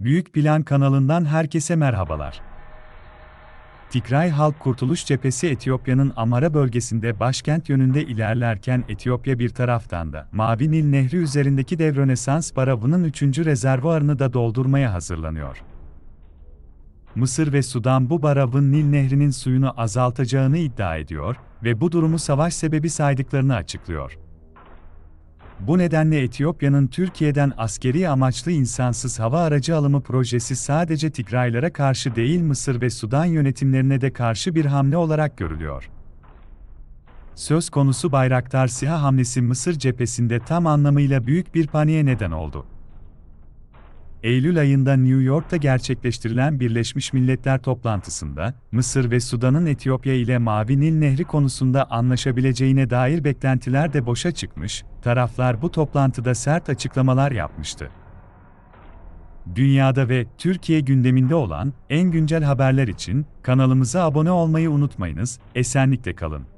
Büyük Plan kanalından herkese merhabalar. Tigray Halk Kurtuluş Cephesi Etiyopya'nın Amara bölgesinde başkent yönünde ilerlerken Etiyopya bir taraftan da Mavi Nil Nehri üzerindeki dev Rönesans barajının 3. rezervuarını da doldurmaya hazırlanıyor. Mısır ve Sudan bu barajın Nil Nehri'nin suyunu azaltacağını iddia ediyor ve bu durumu savaş sebebi saydıklarını açıklıyor. Bu nedenle Etiyopya'nın Türkiye'den askeri amaçlı insansız hava aracı alımı projesi sadece Tigraylara karşı değil Mısır ve Sudan yönetimlerine de karşı bir hamle olarak görülüyor. Söz konusu Bayraktar SİHA hamlesi Mısır cephesinde tam anlamıyla büyük bir paniğe neden oldu. Eylül ayında New York'ta gerçekleştirilen Birleşmiş Milletler toplantısında, Mısır ve Sudan'ın Etiyopya ile Mavi Nil Nehri konusunda anlaşabileceğine dair beklentiler de boşa çıkmış, taraflar bu toplantıda sert açıklamalar yapmıştı. Dünyada ve Türkiye gündeminde olan en güncel haberler için kanalımıza abone olmayı unutmayınız, esenlikle kalın.